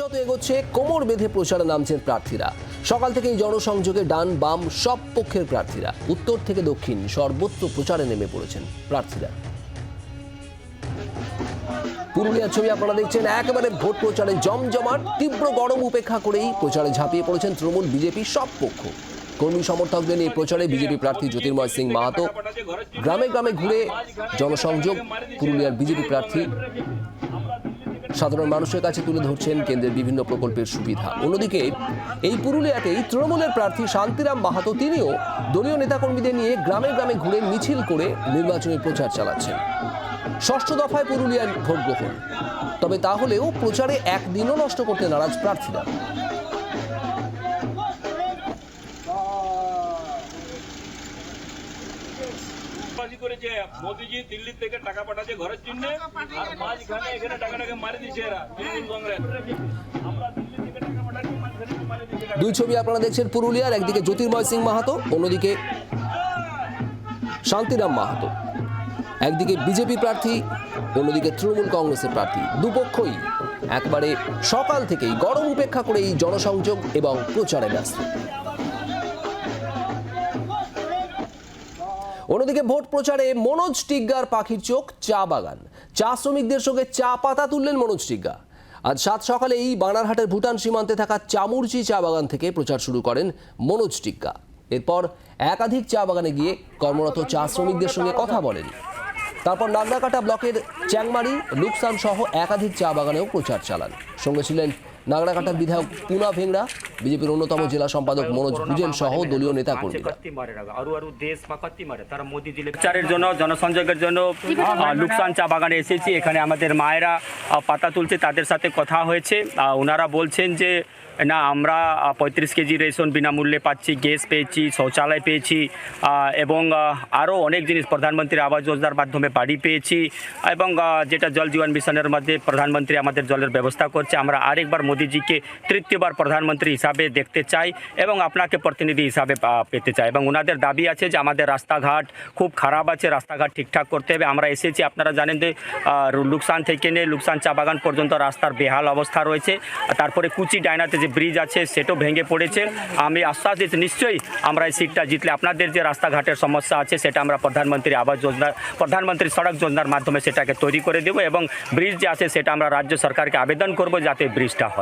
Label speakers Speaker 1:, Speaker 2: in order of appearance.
Speaker 1: যত এগোচ্ছে, কোমর বেঁধে প্রচারে নামছেন প্রার্থীরা। সকাল থেকেই জনসংযোগে ডান বাম সব পক্ষের প্রার্থীরা। উত্তর থেকে দক্ষিণ সর্বত্র প্রচারে নেমে পড়েছেন প্রার্থীরা। পুরুলিয়ার ছবি আপনারা দেখছেন, একেবারে ভোট প্রচারে জমজমাট, তীব্র গরম উপেক্ষা করেই প্রচারে ঝাঁপিয়ে পড়েছেন তৃণমূল, বিজেপি সব পক্ষ। কর্মী সমর্থকদের নিয়ে প্রচারে বিজেপি প্রার্থী জ্যোতির্ময় সিং মাহাতো। গ্রামে গ্রামে ঘুরে জনসংযোগ, পুরুলিয়ার বিজেপি প্রার্থী সাধারণ মানুষের কাছে তুলে ধরছেন কেন্দ্রের বিভিন্ন প্রকল্পের সুবিধা। অন্যদিকে, এই পুরুলিয়াতেই তৃণমূলের প্রার্থী শান্তিরাম মাহাতো তিনিও দলীয় নেতাকর্মীদের নিয়ে গ্রামে গ্রামে ঘুরে মিছিল করে নির্বাচনী প্রচার চালাচ্ছেন। ষষ্ঠ দফায় পুরুলিয়ার ভোট গ্রহণ। তবে তাহলেও প্রচারে একদিনও নষ্ট করতে নারাজ প্রার্থীরা।
Speaker 2: করেছে মোদিজি দিল্লি থেকে টাকা পাঠাচ্ছে ঘরের জন্য আর মাঝখানে এখানে টাকাটাকে মারি দিচ্ছে এরা তৃণমূল কংগ্রেস। আমরা দিল্লি থেকে টাকা পাঠাচ্ছি মাঝখানে মারি দিচ্ছে
Speaker 1: দুই ছবি আপনারা দেখছেন পুরুলিয়ার একদিকে জ্যোতির্ময় সিং মাহাতো অন্যদিকে শান্তিরাম মাহাতো। একদিকে বিজেপি প্রার্থী অন্যদিকে তৃণমূল কংগ্রেসের প্রার্থী। দুপক্ষই একবারে সকাল থেকেই গরম উপেক্ষা করে এই জনসংযোগ এবং প্রচারে ব্যস্ত। অন্যদিকে ভোট প্রচারে মনোজ টিগ্গার পাখির চোখ চা বাগান। চা শ্রমিকদের সঙ্গে চা পাতা তুললেন মনোজ টিগ্গা। আজ সাত সকালে এই বানারহাটের ভুটান সীমান্তে থাকা চামুরচি চা বাগান থেকে প্রচার শুরু করেন মনোজ টিগ্গা। এরপর একাধিক চা বাগানে গিয়ে কর্মরত চা শ্রমিকদের সঙ্গে কথা বলেন। তারপর নাগরাকাটা ব্লকের চ্যাংমারি, লুকসান সহ একাধিক চা বাগানেও প্রচার চালান। সঙ্গে ছিলেন নাগড়াকাটা বিধায়ক পুনা ভেংড়া, বিজেপির অন্যতম জেলা সম্পাদক মনোজ ভুজেল সহ দলীয়
Speaker 3: নেতা কর্মীরা প্রচারের জন্য, জনসংযোগের জন্য লুকসান চা বাগানে এসেছি। এখানে আমাদের মায়েরা পাতা তুলছে, তাদের সাথে কথা হয়েছে। ওনারা বলছেন যে, না, আমরা পঁয়ত্রিশ কেজি রেশন বিনামূল্যে পাচ্ছি, গ্যাস পেয়েছি, শৌচালয় পেয়েছি এবং আরও অনেক জিনিস প্রধানমন্ত্রী আবাস যোজনার মাধ্যমে বাড়ি পেয়েছি, এবং যেটা জল জীবন মিশনের মধ্যে প্রধানমন্ত্রী আমাদের জলের ব্যবস্থা করছে। আমরা আরেকবার মোদিজিকে তৃতীয়বার প্রধানমন্ত্রী হিসাবে দেখতে চাই এবং আপনাকে প্রতিনিধি হিসাবে পেতে চাই এবং ওনাদের দাবি আছে যে আমাদের রাস্তাঘাট খুব খারাপ আছে, রাস্তাঘাট ঠিকঠাক করতে হবে। আমরা এসেছি, আপনারা জানেন যে লুকসান থেকে নিয়ে লুকসান চা বাগান পর্যন্ত রাস্তার বেহাল অবস্থা রয়েছে। তারপরে কুচি ডায়নাতে যে ব্রিজ আছে, সেটাও ভেঙে পড়েছে। আমি আশ্বাস দিচ্ছি নিশ্চয়ই আমরা এই সিটটা জিতলে আপনাদের যে রাস্তাঘাটের সমস্যা আছে, সেটা আমরা প্রধানমন্ত্রী আবাস যোজনা, প্রধানমন্ত্রী সড়ক যোজনার মাধ্যমে সেটাকে তৈরি করে দেবো এবং ব্রিজ যে আছে, সেটা আমরা রাজ্য সরকারকে আবেদন করব যাতে ব্রিজটা হয়।